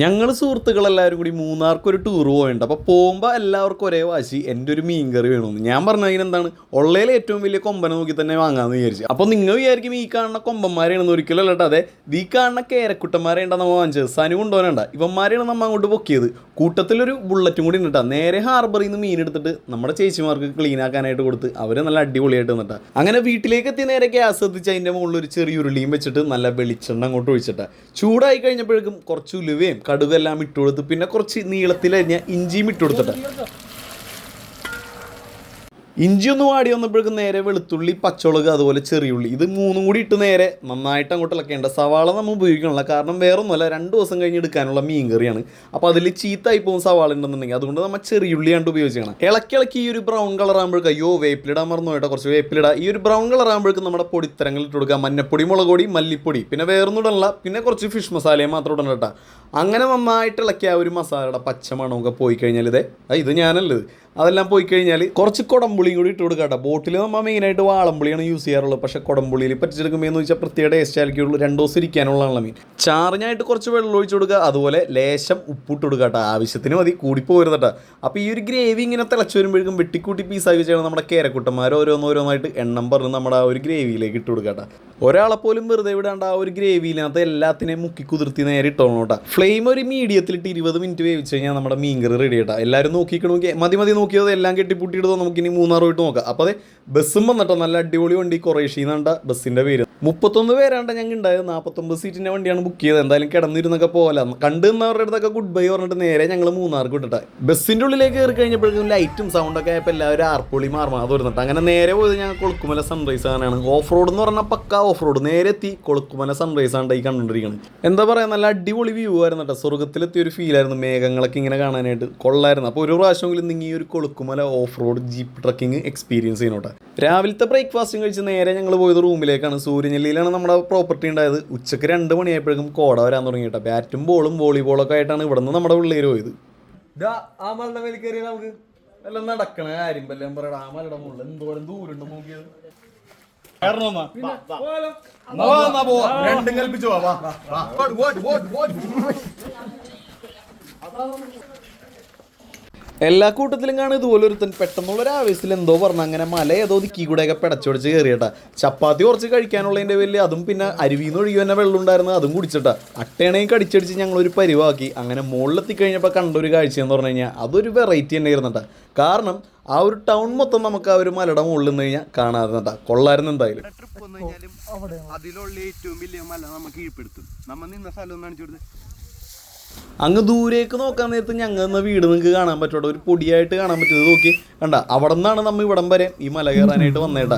ഞങ്ങൾ സുഹൃത്തുക്കളെല്ലാവരും കൂടി മൂന്നാർക്ക് ഒരു ടൂർ പോയിട്ടുണ്ട് അപ്പോൾ പോകുമ്പോൾ എല്ലാവർക്കും ഒരേ വാശി എന്റെ ഒരു മീൻ കറി വേണമെന്ന് ഞാൻ പറഞ്ഞ എന്താണ് ഉള്ളതിൽ ഏറ്റവും വലിയ കൊമ്പനെ നോക്കി തന്നെ വാങ്ങാമെന്ന് വിചാരിച്ചു. അപ്പോൾ നിങ്ങൾ വിചാരിക്കും ഈ കാണുന്ന കൊമ്പന്മാരെയാണെന്ന് ഒരിക്കലും അല്ലട്ടോ അതെ ഈ കാണുന്ന കേരക്കുട്ടന്മാരെയാണ് നമ്മൾ വാങ്ങിച്ചത്. സനു കൊണ്ടുപോകാനുണ്ട. ഇവന്മാരെയാണ് നമ്മൾ അങ്ങോട്ട് പൊക്കിയത് കൂട്ടത്തിലൊരു ബുള്ളറ്റും കൂടി ഉണ്ട് നേരെ ഹാർബറിൽ നിന്ന് മീൻ എടുത്തിട്ട് നമ്മുടെ ചേച്ചിമാർക്ക് ക്ലീൻ ആക്കാനായിട്ട് കൊടുത്ത് അവർ നല്ല അടിപൊളിയായിട്ട് നിന്നിട്ടാ അങ്ങനെ വീട്ടിലേക്ക് എത്തി നേരെ ഗ്യാസ് എത്തിച്ച് അതിന്റെ മുകളിൽ ഒരു ചെറിയ ഉരുളിയും വെച്ചിട്ട് നല്ല വെളിച്ചെണ്ണ അങ്ങോട്ട് ഒഴിച്ചിട്ടാ. ചൂടായി കഴിഞ്ഞപ്പോഴേക്കും കുറച്ച് ഉലുവയും കടുകെല്ലാം ഇട്ട് കൊടുത്ത് പിന്നെ കുറച്ച് നീളത്തിലരിഞ്ഞ ഇഞ്ചിയും ഇട്ട് കൊടുത്തിട്ട് ഇഞ്ചി ഒന്ന് വാടി വന്നപ്പോഴേക്കും നേരെ വെളുത്തുള്ളി പച്ചമുളക് അതുപോലെ ചെറിയുള്ളി ഇത് മൂന്നും കൂടി ഇട്ട് നേരെ നന്നായിട്ട് അങ്ങോട്ട് ഇളക്കേണ്ട. സവാള നമ്മൾ ഉപയോഗിക്കണമല്ല കാരണം വേറൊന്നുമല്ല രണ്ട് ദിവസം കഴിഞ്ഞ് എടുക്കാനുള്ള മീൻ കറിയാണ്. അപ്പോൾ അതിൽ ചീത്തായി പോകും സവാള ഉണ്ടെന്നുണ്ടെങ്കിൽ അതുകൊണ്ട് നമ്മൾ ചെറിയുള്ളിയാണ്ട് ഉപയോഗിക്കണം ഇളക്കി ഇളക്കി ഈ ഒരു ബ്രൗൺ കളർ ആകുമ്പോഴേക്കും അയ്യോ വേപ്പിലിടാൻ മറന്നു കേട്ടോ കുറച്ച് വേപ്പിലിടാം ഈ ഒരു ബ്രൗൺ കളർ ആകുമ്പോഴേക്കും നമ്മുടെ പൊടിത്തരങ്ങൾ ഇട്ട് കൊടുക്കുക. മഞ്ഞപ്പൊടി മുളക് പൊടി മല്ലിപ്പൊടി. പിന്നെ വേറൊന്നും ഇടണില്ല. പിന്നെ കുറച്ച് ഫിഷ് മസാലയും മാത്രം ഇടണം കേട്ടോ. അങ്ങനെ നന്നായിട്ട് ഇളക്കിയ ആ ഒരു മസാലയുടെ പച്ചമണമൊക്കെ പോയി കഴിഞ്ഞാൽ ഇതേ ഇത് ഞാനല്ലത് അതെല്ലാം പോയി കഴിഞ്ഞാൽ കുറച്ച് കുടംപുളിയും കൂടി ഇട്ട് കൊടുക്കാം ബോട്ടിൽ നമ്മൾ മെയിനായിട്ട് വാളംപുളിയാണ് യൂസ് ചെയ്യാറുള്ളത്. പക്ഷേ കുടംപുളിയിൽ പറ്റിച്ചെടുക്കുമ്പോൾ എന്ന് വെച്ചാൽ പ്രത്യേക ടേസ്റ്റ് ആയിരിക്കുള്ളൂ രണ്ട് ദിവസം ഇരിക്കാനുള്ളതാണ് മീൻ ചാറിനായിട്ട് കുറച്ച് വെള്ളം ഒഴിച്ച് കൊടുക്കുക. അതുപോലെ ലേശം ഉപ്പിട്ട് കൊടുക്കുക ആവശ്യത്തിന് മതി. കൂടിപ്പോകരുത് കേട്ടോ. അപ്പോൾ ഈ ഒരു ഗ്രേവി ഇങ്ങനെ തിളച്ച് വരുമ്പോഴേക്കും വെട്ടിക്കൂട്ടി പീസാക്കി വെച്ചാൽ നമ്മുടെ കേരക്കുട്ടന്മാർ ഓരോന്നോരോന്നായിട്ട് എണ്ണം പറഞ്ഞ് നമ്മുടെ ആ ഒരു ഗ്രേവിയിലേക്ക് ഇട്ട് കൊടുക്കുക ഒരാളെ പോലും വെറുതെ വിടാണ്ട് ആ ഒരു ഗ്രേവിയിനകത്ത് എല്ലാത്തിനെയും മുക്കി കുതിർത്തി നേരെ ഇട്ടോണം കേട്ടോ. ഫ്ലെയിം ഒരു മീഡിയത്തിലിട്ട് ഇരുപത് മിനിറ്റ് വേവിച്ച് കഴിഞ്ഞാൽ നമ്മുടെ മീൻകറി റെഡി കേട്ടോ. എല്ലാവരും നോക്കിക്കണമെങ്കിൽ മതി മതി നോക്കിയത് എല്ലാം കെട്ടിപ്പൂട്ടിയിടുന്നോ നമുക്ക് ഇനി മൂന്നാർ പോയിട്ട് നോക്കാം. അപ്പോൾ അതെ ബസ്സും വന്നിട്ടോ നല്ല അടിപൊളി വണ്ടി കുറേഷീന്നാണ്ട ബസ്സിന്റെ പേര്. മുപ്പത്തൊന്ന് പേരാണ്ട ഞങ്ങൾ ഉണ്ടായത് നാൽപ്പത്തൊമ്പത് സീറ്റിന്റെ വണ്ടിയാണ് ബുക്ക് ചെയ്തത്. എന്തായാലും കിടന്നിരുന്നൊക്കെ പോലെ കണ്ടു നിന്നവരുടെ അടുത്തൊക്കെ ഗുഡ് ബൈ പറഞ്ഞിട്ട് നേരെ ഞങ്ങൾ മൂന്നാർക്ക് വിട്ടിട്ട്. ബസ്സിന്റെ ഉള്ളിലേക്ക് കയറി കഴിഞ്ഞപ്പോഴേക്കും ലൈറ്റും സൗണ്ടൊക്കെ ആയപ്പോൾ എല്ലാവരും ആർപ്പൊളി മാറുമാതെ വരുന്നുണ്ട് അങ്ങനെ നേരെ പോയത് ഞങ്ങൾ കൊളുക്കുമല സൺറൈസ് ആണ് ഓഫ് റോഡ് എന്ന് പറഞ്ഞാൽ പക്ക ഓഫ് റോഡ് നേരെ എത്തി കൊളുക്കുമല സൺറൈസ് ആണ് ഈ കണ്ടുകൊണ്ടിരിക്കുന്നത് എന്താ പറയുക നല്ല അടിപൊളി വ്യൂ ആയിരുന്നു കേട്ടോ. സ്വർഗത്തിലെത്തിയ ഒരു ഫീൽ ആയിരുന്നു മേഘങ്ങളൊക്കെ ഇങ്ങനെ കാണാനായിട്ട്. കൊള്ളായിരുന്നു. അപ്പോൾ ഒരു പ്രാവശ്യമെങ്കിലും നിങ്ങൾ ഈ ഒരു Kolukkumalai off road jeep trekking experience ചെയ്യണോട്ടെ രാവിലത്തെ ബ്രേക്ക്ഫാസ്റ്റും കഴിച്ച് നേരെ ഞങ്ങൾ പോയത് റൂമിലേക്കാണ്. സൂര്യനെല്ലിയിലാണ് നമ്മുടെ പ്രോപ്പർട്ടി ഉണ്ടായത്. ഉച്ചയ്ക്ക് രണ്ട് മണിയായപ്പോഴേക്കും കോട വരാൻ തുടങ്ങി കേട്ടോ. ബാറ്റും ബോളും വോളിബോളൊക്കെ ആയിട്ടാണ് ഇവിടുന്ന് നമ്മുടെ പിള്ളേർ പോയത്. നമുക്ക് നടക്കണ കാര്യം. എല്ലാം ആ മലയുടെ മുകളിൽ എന്തോരം ദൂരം നോക്കിയത്. രണ്ടും കൽപ്പിച്ചു വാ എല്ലാ കൂട്ടത്തിലും കാണും ഇതുപോലെ ഒരുത്തൻ പെട്ടെന്നുള്ള ഒരു ആവേശത്തിൽ എന്തോ പറഞ്ഞു അങ്ങനെ മല ഏതോ ദിക്കി കൂടെയൊക്കെ പിടച്ചൊടിച്ച് കയറിയട്ടാ. ചപ്പാത്തി കുറച്ച് കഴിക്കാനുള്ളതിന്റെ വലിയ അതും പിന്നെ അരുവിന്ന് ഒഴുകി തന്നെ വെള്ളം ഉണ്ടായിരുന്നു അതും കുടിച്ചിട്ടാ. അട്ടേണയും കടിച്ചടിച്ച് ഞങ്ങൾ ഒരു പരിവാക്കി. അങ്ങനെ മുകളിലെത്തി കഴിഞ്ഞപ്പോൾ കണ്ട ഒരു കാഴ്ച എന്ന് പറഞ്ഞു കഴിഞ്ഞാൽ അതൊരു വെറൈറ്റി തന്നെ ആയിരുന്നട്ടാ കാരണം ആ ഒരു ടൗൺ മൊത്തം നമുക്ക് ആ ഒരു മലയുടെ മുകളിൽ നിന്ന് കഴിഞ്ഞാൽ കാണാറുന്നട്ടാ കൊള്ളായിരുന്നു എന്തായാലും. അതിലുള്ള ഏറ്റവും വലിയ മല നമുക്ക് കീഴ്പ്പെടുത്തും. നമ്മ നിന്ന സ്ഥലം കാണിച്ചു കൊടുത്ത്. അങ്ങ് ദൂരേക്ക് നോക്കാൻ നേരത്ത് ഞങ്ങൾ എന്ന വീട് നിങ്ങൾക്ക് കാണാൻ പറ്റുള്ളൂ ഒരു പൊടിയായിട്ട് കാണാൻ പറ്റുന്നത് നോക്കി. കണ്ട അവിടെ നിന്നാണ് നമ്മൾ ഇവിടം വരെ ഈ മല കയറാനായിട്ട് വന്നേട്ടാ.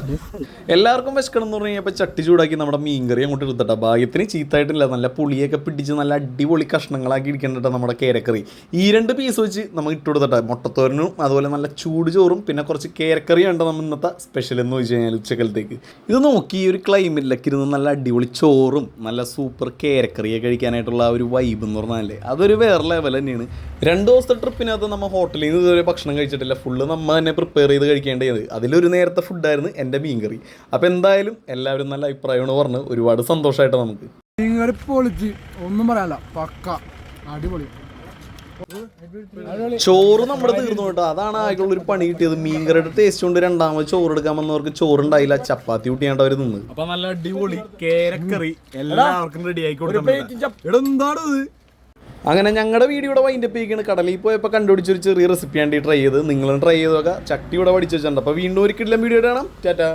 എല്ലാവർക്കും വിശക്കണം എന്ന് പറഞ്ഞു കഴിഞ്ഞപ്പോൾ ചട്ടി ചൂടാക്കി നമ്മുടെ മീൻകറി അങ്ങോട്ട് എടുത്തട്ടാ. ഭാഗ്യത്തിന് ചീത്തായിട്ടില്ല. നല്ല പുളിയൊക്കെ പിടിച്ച് നല്ല അടിപൊളി കഷ്ണങ്ങളാക്കി ഇരിക്കണ്ടട്ടാ നമ്മുടെ കേരക്കറി. ഈ രണ്ട് പീസ് വെച്ച് നമുക്ക് ഇട്ട് കൊടുത്തട്ടാ. മുട്ടത്തോരനും അതുപോലെ നല്ല ചൂട് ചോറും പിന്നെ കുറച്ച് കേരക്കറിയാണ് നമ്മൾ ഇന്നത്തെ സ്പെഷ്യൽ എന്ന് വെച്ച് കഴിഞ്ഞാൽ ഉച്ചക്കലത്തേക്ക്. ഇത് നോക്കി ഈ ഒരു ക്ലൈമറ്റിലൊക്കെ ഇരുന്ന് നല്ല അടിപൊളി ചോറും നല്ല സൂപ്പർ കേരക്കറിയൊക്കെ കഴിക്കാനായിട്ടുള്ള ആ ഒരു വൈബ് എന്ന് പറഞ്ഞാലേ. അതൊരു വേറെ ലെവൽ തന്നെയാണ്. രണ്ട് ദിവസത്തെ ട്രിപ്പിനകത്ത് നമ്മൾ ഹോട്ടലിൽ നിന്ന് ഇതുവരെ ഭക്ഷണം കഴിച്ചിട്ടില്ല. ഫുള്ള് നമ്മൾ തന്നെ പ്രിപ്പയർ ചെയ്ത് കഴിക്കേണ്ടത് അതിലൊരു നേരത്തെ ഫുഡായിരുന്നു എന്റെ മീൻകറി. അപ്പോൾ എന്തായാലും എല്ലാവരും നല്ല അഭിപ്രായമാണ് പറഞ്ഞ് ഒരുപാട് സന്തോഷമായിട്ട് നമുക്ക്. മീൻകറി പൊളിച്ച്. ഒന്നും പറയാനില്ല. പക്ക. അടിപൊളി. ചോറ് നമ്മുടെ തീർന്നു കേട്ടോ. അതാണ് ആയിട്ടുള്ള ഒരു പണി കിട്ടിയത്. മീൻകറിയുടെ ടേസ്റ്റ് കൊണ്ട് രണ്ടാമത് ചോറ് എടുക്കാൻ വന്നവർക്ക് ചോറ് ഉണ്ടായില്ല ചപ്പാത്തി കൂട്ടിയാണ്ട് അവർ നിന്ന് അപ്പൊ നല്ല അടിപൊളി കേരക്കറി എല്ലാവർക്കും റെഡി ആയിക്കോട്ടെ കൊടുക്കണം എന്താണ് ഇത് അങ്ങനെ ഞങ്ങളുടെ വീഡിയോയുടെ വൈൻഡപ്പ് ചെയ്യിക്കാണ്. കടലിൽ പോയപ്പോൾ കണ്ടുപിടിച്ചൊരു ചെറിയ റെസിപ്പി ആണ് ട്രൈ ചെയ്ത് നിങ്ങളും ട്രൈ ചെയ്ത് നോക്കാം. ചട്ടി ഇവിടെ പഠിച്ചു വെച്ചിട്ടുണ്ട്. അപ്പോൾ വീണ്ടും ഒരു കിടിലം വീഡിയോ കാണാം ടാറ്റാ.